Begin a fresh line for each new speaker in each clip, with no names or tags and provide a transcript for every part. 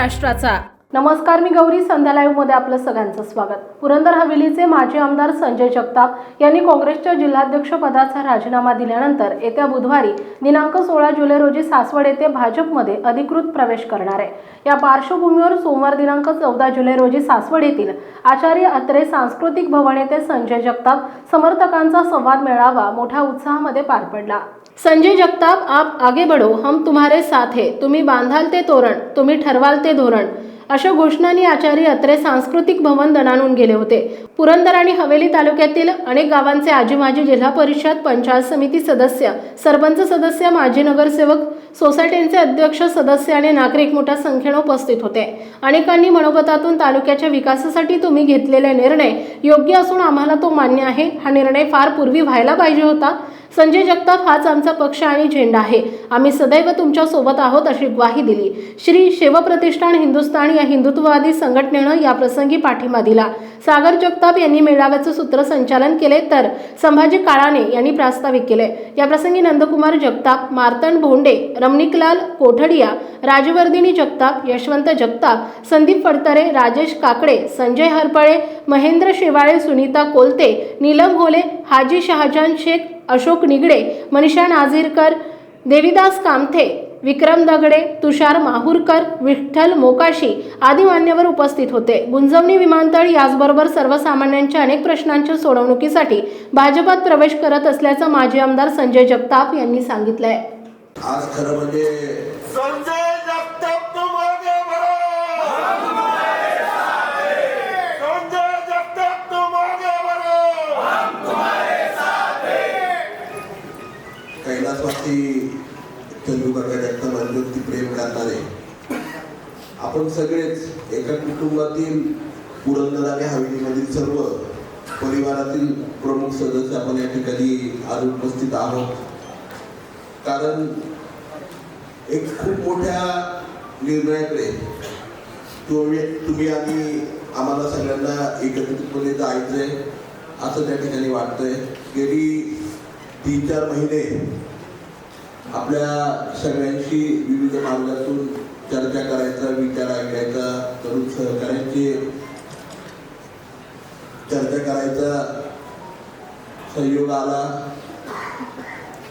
राष्ट्राचा
नमस्कार मी गौरी संध्या लाईव्हमध्ये आपलं सगळ्यांचं स्वागत. पुरंदर हवेलीचे माजी आमदार संजय जगताप यांनी काँग्रेसच्या जिल्हाध्यक्ष पदाचा राजीनामा दिल्यानंतर येत्या बुधवारी दिनांक सोळा जुलै रोजी सासवड येथे भाजपमध्ये अधिकृत प्रवेश करणार आहे. या पार्श्वभूमीवर सोमवार दिनांक चौदा जुलै रोजी सासवड येथील आचार्य अत्रे सांस्कृतिक भवन येथे संजय जगताप समर्थकांचा संवाद मेळावा मोठ्या उत्साहामध्ये पार पडला. संजय जगताप आप आगे बढ़ो हम तुम्हारे साथ है. तुम्ही बांधाल ते तोरण तुम्ही ठरवाल ते धोरण. अशा घोषणांनी आचार्य अत्रे सांस्कृतिक भवन दणाणून गेले होते. पुरंदर आणि हवेली तालुक्यातील अनेक गावांचे आजीमाजी जिल्हा परिषद पंचायत समिती सदस्य सरपंच सदस्य माजी नगरसेवक सोसायट्यांचे अध्यक्ष सदस्य आणि नागरिक मोठ्या संख्येने उपस्थित होते. अनेकांनी मनोगतातून तालुक्याच्या विकासासाठी तुम्ही घेतलेले निर्णय योग्य असून आम्हाला तो मान्य आहे. हा निर्णय फार पूर्वी व्हायला पाहिजे होता. संजय जगताप हाच आमचा पक्ष आणि झेंडा आहे. आम्ही सदैव तुमच्यासोबत आहोत अशी ग्वाही दिली. श्री शिवप्रतिष्ठान हिंदुस्थान या हिंदुत्ववादी संघटनेनं या प्रसंगी पाठिंबा दिला. सागर जगताप यांनी मेळाव्याचं सूत्रसंचालन केले तर संभाजी काळाने यांनी प्रास्ताविक केले. या प्रसंगी नंदकुमार जगताप मार्तंड भोंडे रमणिकलाल कोठडिया राजवर्धिनी जगताप यशवंत जगताप संदीप फडतरे राजेश काकडे संजय हरपळे महेंद्र शेवाळे सुनीता कोलते नीलम घोले हाजी शहाजान शेख अशोक निगडे मनीषा नाझीरकर देविदास कामथे विक्रम दगडे तुषार माहूरकर विठ्ठल मोकाशी आदी मान्यवर उपस्थित होते. गुंजवणी विमानतळ याचबरोबर सर्वसामान्यांच्या अनेक प्रश्नांच्या सोडवणुकीसाठी भाजपात प्रवेश करत असल्याचं माजी आमदार संजय जगताप यांनी सांगितलंय.
आज खरं म्हणजे करणारे. आपण सगळेच एका कुटुंबातील पुरंदर आणि हवेलीमधील सर्व परिवारातील प्रमुख सदस्य आपण या ठिकाणी आज उपस्थित आहोत. कारण एक खूप मोठ्या निर्णयाकडे तुम्ही तुम्ही आधी आम्हाला सगळ्यांना एकत्रितपणे जायचंय असं त्या ठिकाणी वाटतंय. गेली तीन चार महिने आपल्या सगळ्यांशी विविध मार्गातून चर्चा करायचा विचार ऐकायचा तरुण सहकाऱ्यांची चर्चा करायचा सहयोग आला.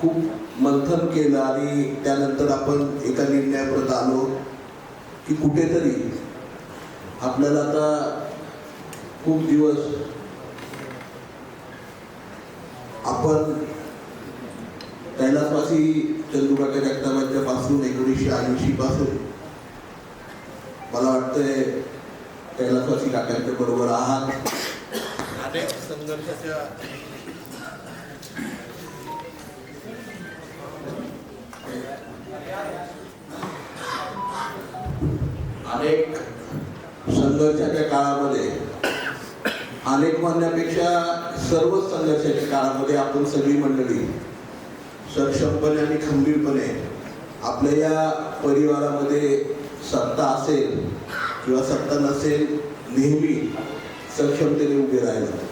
खूप मंथन केलं आणि त्यानंतर आपण एका निर्णयापर्यंत आलो की कुठेतरी आपल्याला आता खूप दिवस आपण कैलासवासी चंदूकाका जगतापांच्या पासून एकोणीसशे ऐंशी पासून मला वाटतंय कैलासवासी काकांच्या बरोबर आहात. अनेक संघर्षाच्या अनेक संघर्षाच्या काळामध्ये अनेक म्हणण्यापेक्षा सर्वच संघर्षाच्या काळामध्ये आपण सगळी मंडळी सक्षमपणे आणि खंबीरपणे आपल्या या परिवारामध्ये सत्ता असेल किंवा सत्ता नसेल नेहमी सक्षमतेने उभे राहिलं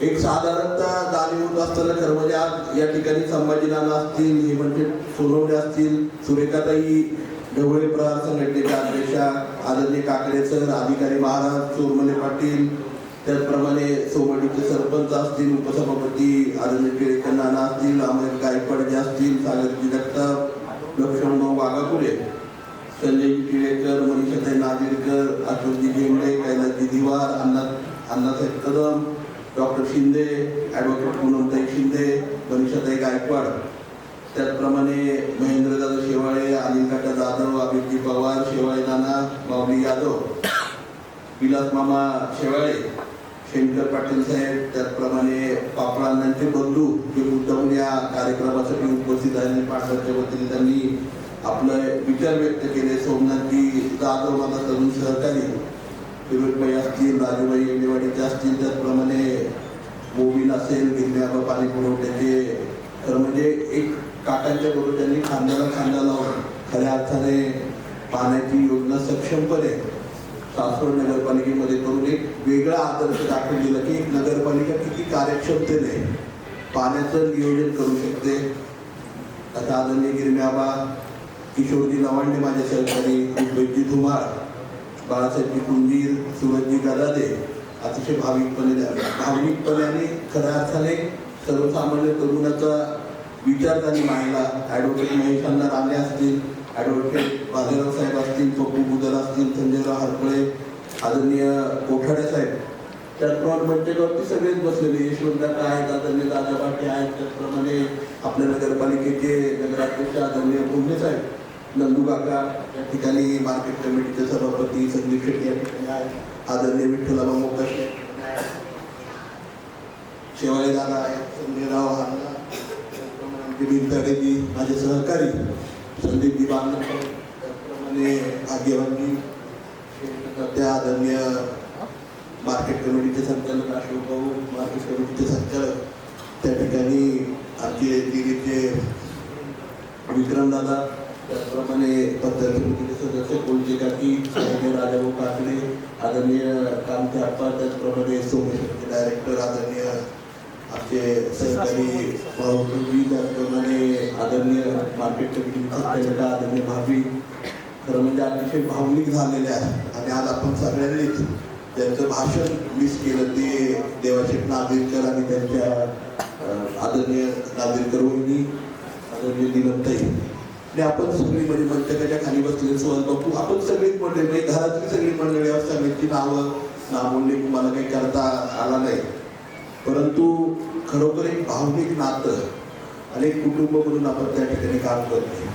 एक साधारणतः जाणीव होत असताना खरं म्हणजे आज या ठिकाणी संभाजी नाना असतील हे म्हणजे सोनवणे असतील सुरेखाताई ढवळे प्रहार संघटनेच्या अध्यक्षा आदरणीय काकडे सर अधिकारी महाराज चोरमले पाटील त्याचप्रमाणे सोमडीचे सरपंच असतील उपसभापती आदरणीय केळेकर नाना असतील अमर गायकवाड जे असतील सागरजी जगताप लक्ष्मणभाऊ वाघापुरे संजय टिळेकर मनीषाताई नागेरकर अशोकजी घेंडे कैलासजी दिवार अण्णा अण्णासाहेब कदम डॉक्टर शिंदे ॲडव्होकेट पूनमताई शिंदे मनीषाताई गायकवाड. त्याचप्रमाणे महेंद्रदादा शेवाळे अनिल काका जाधव अभिजी पवार शेवाळे नाना माऊली यादव विलास मामा शेवाळे शेंकर पाटील साहेब त्याचप्रमाणे पापडांचे बंधू जे मुद्दाहून या कार्यक्रमासाठी उपस्थित आहे पाटलाच्या वतीने त्यांनी आपले विचार व्यक्त केले. सोमनाथजी जाधव माझा तरुण सहकारी. विवेकबाई असतील राजूबाई येडेवाडीचे असतील त्याचप्रमाणे मोबिल असेल गिरण्याबा पाणी पुरवठ्याचे. तर म्हणजे एक काकांच्या बरोबर त्यांनी खांद्याला खांदा लावून खऱ्या अर्थाने पाण्याची योजना सक्षमपणे सासवड नगरपालिकेमध्ये करून एक वेगळा आदर्श दाखवून दिला की एक नगरपालिका किती कार्यक्षमतेने पाण्याचं नियोजन करू शकते. आता आदरणीय गिरम्याबा किशोरजी लवांडे माझ्या सहकारी उद्वेगजी धुमाळ बाळासाहेबजी कुंजीर सुरजजी गदादे अतिशय भाविकपणे भावनिकपणे आणि खऱ्या अर्थाने सर्वसामान्य तरुणाचा विचार त्यांनी मांडला ॲडव्होकेट महेशांना राणे असतील ॲडव्होकेट बाजीराव साहेब असतील पप्पू बुदर असतील संजयराव हरपळे आदरणीय कोठाडे साहेब त्याचप्रमाणे मंचावरती सगळेच बसलेले यशवंत आहेत आदरणीय दादा पाटे आहेत त्याचप्रमाणे आपल्या नगरपालिकेचे नगराध्यक्ष आदरणीय भुमरे साहेब नंदू काका या ठिकाणी मार्केट कमिटीचे सभापती संदीप शेट्टी या ठिकाणी आहेत आदरणीय विठ्ठलाबा मोकाशे शेवाळे दादा आहेत संजयराव हांना त्याचप्रमाणे माझे सहकारी संदीप दिवान त्याचप्रमाणे भाग्यवानजी त्या आदरणीय मार्केट कमिटीचे संचालक अशोक भाऊ मार्केट कमिटीचे संचालक त्या ठिकाणी आमचे दिल्लीचे विक्रमदादा त्याचप्रमाणे पंचायत समितीचे सदस्य कोणते काकी आदरणीय राजाभाऊ काकडे आदरणीय कामते आप्पा त्याचप्रमाणे सोमेश्वरचे डायरेक्टर आदरणीय आमचे सहकारी भाऊजी त्याचप्रमाणे आदरणीय मार्केट कमिटीचे संचालक आदरणीय भाभी खरं म्हणजे अतिशय भावनिक झालेले आहेत आणि आज आपण सगळ्यांनीच त्यांचं भाषण मिस केलं. ते देवाशेठ नागरिककर आणि त्यांच्या आदरणीय नागवेकर वहिनी आदरणीय दिनमताई आणि आपण सगळी म्हणजे मंचकाच्या खाली बसलेले सहज बघू आपण सगळीच मंडळी म्हणजे घरातली सगळी मंडळी आहोत सगळ्यांची नावं नामोल्लेख मला काही करता आला नाही. परंतु खरोखर एक भावनिक नातं अनेक कुटुंब म्हणून आपण त्या ठिकाणी काम करतो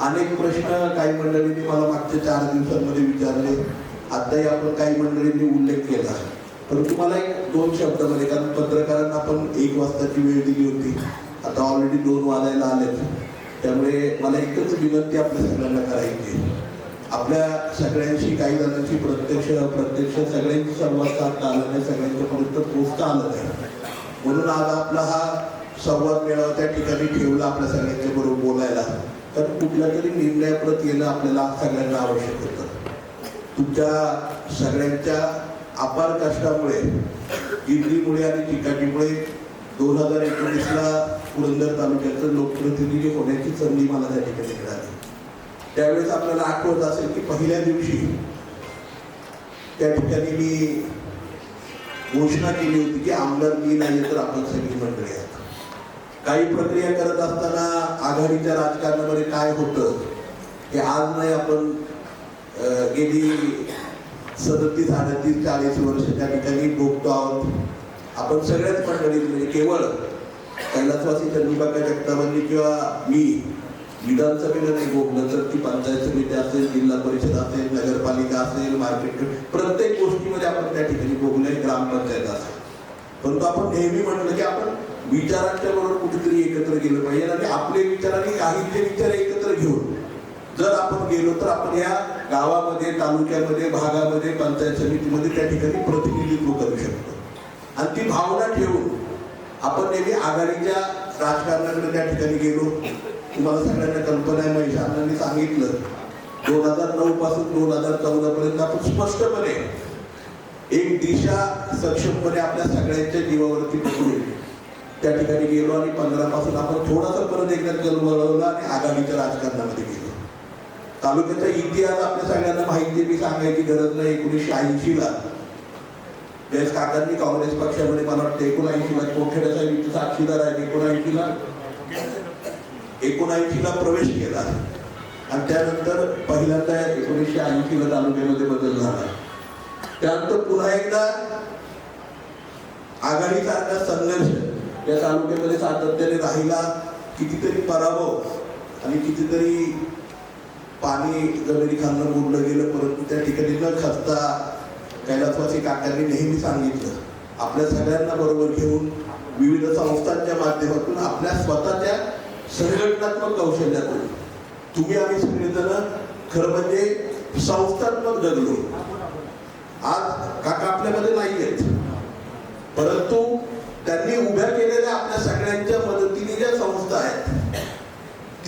अनेक प्रश्न काही मंडळींनी मला मागच्या चार दिवसांमध्ये विचारले. आताही आपण काही मंडळींनी उल्लेख केला. परंतु मला एक दोन शब्दामध्ये म्हणजे, कारण पत्रकारांना आपण एक वाजताची वेळ दिली होती. आता ऑलरेडी दोन वाजायला आलेत. त्यामुळे मला एकच विनंती आपल्या सगळ्यांना करायची आहे. आपल्या सगळ्यांशी काही जणांची प्रत्यक्ष प्रत्यक्ष सगळ्यांशी संवाद साधता आला नाही सगळ्यांच्यापर्यंत पोचता आलं नाही. म्हणून आज आपला हा संवाद मेळावा त्या ठिकाणी ठेवला आपल्या सगळ्यांच्या बरोबर बोलायला. तर कुठल्या तरी निर्णयाप्रत येणं आपल्याला सगळ्यांना आवश्यक होतं. तुमच्या सगळ्यांच्या अपार कष्टामुळे इडलीमुळे आणि चिकाटीमुळे दोन हजार एकोणीसला पुरंदर तालुक्याचं लोकप्रतिनिधी होण्याची संधी मला त्या ठिकाणी मिळाली. त्यावेळेस आपल्याला आठवत असेल की पहिल्या दिवशी त्या ठिकाणी मी घोषणा केली होती की आमदार मी नाही तर आपण सगळी मंडळी काही प्रक्रिया करत असताना आघाडीच्या राजकारणामध्ये काय होतं हे आज नाही आपण गेली सदतीस अडतीस चाळीस वर्ष त्या ठिकाणी भोगतो आहोत. आपण सगळ्याच मंडळी म्हणजे केवळ कैलासवासी चंद्रबाका जगतापांनी किंवा मी विधानसभेला नाही भोगलं तर ती पंचायत समिती असेल जिल्हा परिषद असेल नगरपालिका असेल मार्केट प्रत्येक गोष्टीमध्ये आपण त्या ठिकाणी भोगलं ग्रामपंचायत असेल. परंतु आपण नेहमी म्हणलं की आपण विचारांच्या बरोबर कुठेतरी एकत्र गेलं पाहिजे आणि आपले विचार आणि काहींचे विचार एकत्र घेऊन जर आपण गेलो तर आपण या गावामध्ये तालुक्यामध्ये भागामध्ये पंचायत समितीमध्ये त्या ठिकाणी प्रतिनिधित्व करू शकतो. आणि ती भावना ठेवून आपण नेहमी आघाडीच्या राजकारणाकडे त्या ठिकाणी गेलो. तुम्हाला सगळ्यांना कल्पना आहे महेश अण्णांनी सांगितलं दोन हजार नऊ पासून दोन हजार चौदा पर्यंत आपण स्पष्टपणे एक दिशा सक्षमपणे आपल्या सगळ्यांच्या जीवावरती पकडून त्या ठिकाणी गेलो आणि पंधरा पासून आपण थोडासा परत एकदा कल वळवला आणि आगामीच्या राजकारणामध्ये गेलो. तालुक्याचा इतिहास आपल्या सगळ्यांना माहिती मी सांगायची गरज नाही एकोणीसशे ऐंशी ला ज्यावेळेस काकांनी काँग्रेस पक्षामध्ये मला वाटतं एकोणऐंशी ला कोठेडा साहेब साक्षीदार आहेत एकोणऐंशी ला एकोणऐंशी ला प्रवेश केला. आणि त्यानंतर पहिल्यांदा एकोणीसशे ऐंशी ला तालुक्यामध्ये बदल झाला. त्यानंतर पुन्हा एकदा आघाडीसारखा संघर्ष. या तालुक्यामध्ये सातत्याने राहिला कितीतरी पराभव आणि कितीतरी पाणी जमिनी खालनं बुडलं गेलं परंतु त्या ठिकाणी न खचता कैलासवासी काकांनी नेहमी सांगितलं आपल्या सगळ्यांना बरोबर घेऊन विविध संस्थांच्या माध्यमातून आपल्या स्वतःच्या संघटनात्मक कौशल्यातून तुम्ही आम्ही सगळेजण खरं म्हणजे संस्थात्मक जगलो. आज काका आपल्यामध्ये नाही आहेत परंतु त्यांनी उभ्या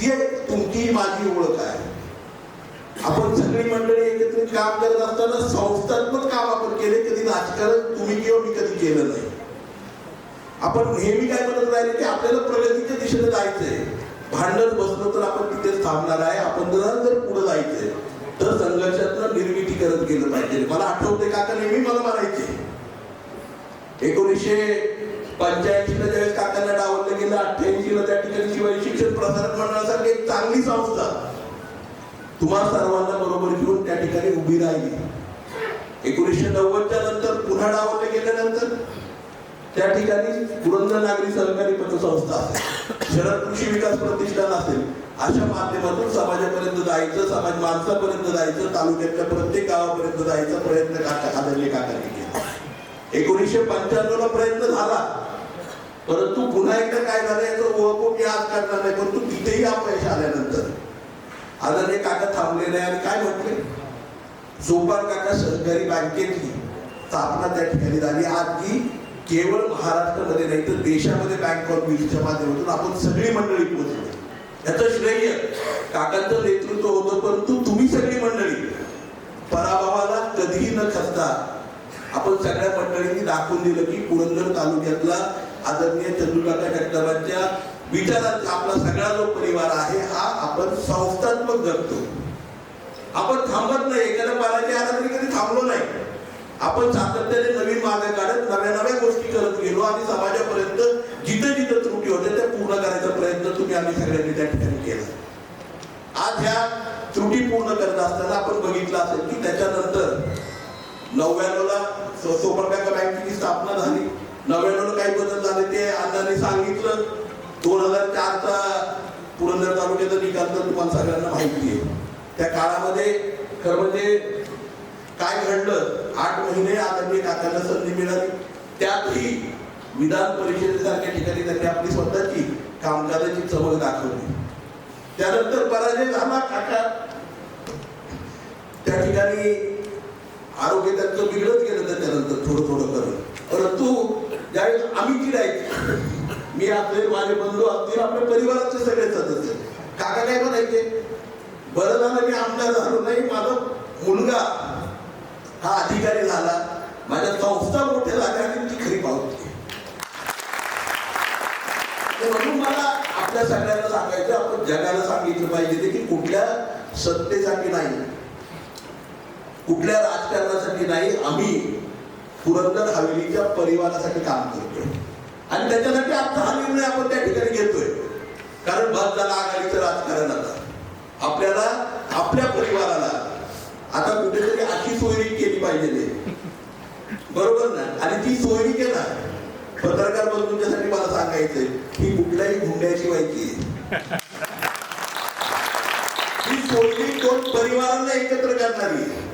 ती एक तुमची माझी ओळख आहे. आपण सगळी मंडळी एकत्रित काम करत असताना संस्थात्मक काम आपण केले कधी राजकारण तुम्ही किंवा मी कधी केलं नाही. आपण नेहमी काय म्हणत राहिले की आपल्याला प्रगतीच्या दिशेने जायचंय. भांडण बसलो तर आपण तिथेच थांबणार आहे. आपण जर जर पुढे जायचंय तर संघर्षातलं निर्मिती करत गेलं पाहिजे. मला आठवते काका नेहमी मला म्हणायचे. एकोणीसशे पंच्याऐंशी ला ज्यावेळेस काकांना डावललं गेलं अठ्ठ्याऐंशी ला त्या ठिकाणी शिवाय शिक्षण प्रसारक मंडळासारखी एक चांगली संस्था. तुम्हा सर्वांना बरोबर घेऊन त्या ठिकाणी उभी राहिली. एकोणीसशे नव्वदच्या नंतर पुन्हा डावले गेल्यानंतर त्या ठिकाणी पुरंदर नागरी सहकारी पतसंस्था असेल शरद कृषी विकास प्रतिष्ठान असेल अशा माध्यमातून समाजापर्यंत जायचं समाज माणसापर्यंत जायचं तालुक्यातल्या प्रत्येक गावापर्यंत जायचा प्रयत्न काका खादरले काकांनी केला. एकोणीसशे पंच्याण्णव ला प्रयत्न झाला. परंतु पुन्हा एकदा काय झालं याचं ओळखून मी आज करणार नाही परंतु तिथेही अपयश आल्यानंतर. आदरणीय काका थांबलेले आहे आणि काय म्हटले? सोपान काका सहकारी बँकेची स्थापना त्या ठिकाणी झाली. आज ती केवळ महाराष्ट्रामध्ये नाही तर देशामध्ये बँक ऑफ बिलच्या माध्यमातून आपण सगळी मंडळी पोहोचलो. याचं श्रेय काकांचं नेतृत्व होतं परंतु तुम्ही सगळी मंडळी पराभवाला कधीही न खचता आपण सगळ्या मंडळींनी दाखवून दिलं की पुरंदर तालुक्यातला आदरणीय चंद्रकाका जगतापांच्या विचारात आपला सगळा जो परिवार आहे हा आपण संस्थात्मक जगतो. आपण थांबत नाही. एखाद्या पाण्याची आला कधी थांबलो नाही. आपण सातत्याने नवीन मार्ग काढत नव्या नव्या गोष्टी करत गेलो आणि समाजापर्यंत जिथे जिथे त्रुटी होत्या त्या पूर्ण करायचा प्रयत्न तुम्ही आम्ही सगळ्यांनी त्या ठिकाणी केला. आज ह्या त्रुटी पूर्ण करत असताना आपण बघितलं असेल की त्याच्यानंतर नव्याण्णवला सोपरकाका बँकेची स्थापना झाली. नव्याण्णवला काही बदल झाले ते अण्णांनी सांगितलं. दोन हजार चारचा पुरंदर तालुक्याचा निकाल तर तुम्हाला सगळ्यांना माहिती आहे. त्या काळामध्ये खरं म्हणजे काय घडलं? आठ महिने आदरणीय काकांना संधी मिळाली. त्यातही विधान परिषदेसारख्या ठिकाणी त्यांनी आपली स्वतःची कामकाजाची चमक दाखवली. त्यानंतर पराजय झाला काका. त्या ठिकाणी आरोग्य त्यांचं बिघडत गेलं त्यानंतर थोडं थोडं करत परंतु ज्यावेळेस आम्ही चिडायचे मी असेल माझे बंधू असतील आपल्या परिवाराचे सगळे सदस्य. काका काय म्हणायचे? बरं झालं मी आमदार झालो नाही माझा मुलगा हा अधिकारी झाला. माझ्या संस्था मोठ्या झाल्या आणि ती खरी पावती तर म्हणून मला आपल्या सगळ्यांना सांगायचं आपण जगाला सांगितलं पाहिजे की कुठल्या सत्तेसाठी नाही कुठल्या राजकारणासाठी नाही आम्ही पुरंदर हवेलीच्या परिवारासाठी काम करतोय. आणि त्याच्यासाठी आता हा निर्णय आपण त्या ठिकाणी घेतोय. कारण बस झाला आघाडीचं राजकारण आता. आपल्याला आपल्या परिवाराला आता कुठेतरी अशी सोयरी केली पाहिजे. बरोबर ना? आणि ती सोयरी केला. पत्रकार बंधूंच्यासाठी मला सांगायचंय ही कुठल्याही गुंड्याची व्हायची ही सोयरी दोन परिवारांना एकत्र करणारी आहे.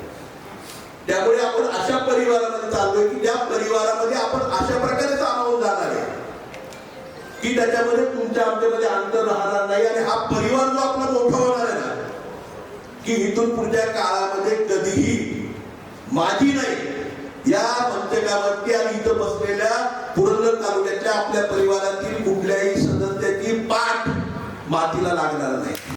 त्यामुळे आपण अशा परिवारामध्ये चाललोय की त्या परिवारामध्ये आपण अशा प्रकारे सामावून जाणार आहे. की त्याच्यामध्ये तुमच्या आमच्यामध्ये अंतर राहणार नाही आणि हा परिवार जो आपला मोठा होणार आहे ना की इथून पुढच्या काळामध्ये कधीही माझी नाही या मंचकावरती आणि इथं बसलेल्या पुरंदर तालुक्यातल्या आपल्या परिवारातील कुठल्याही सदस्याची पाठ मातीला लागणार नाही.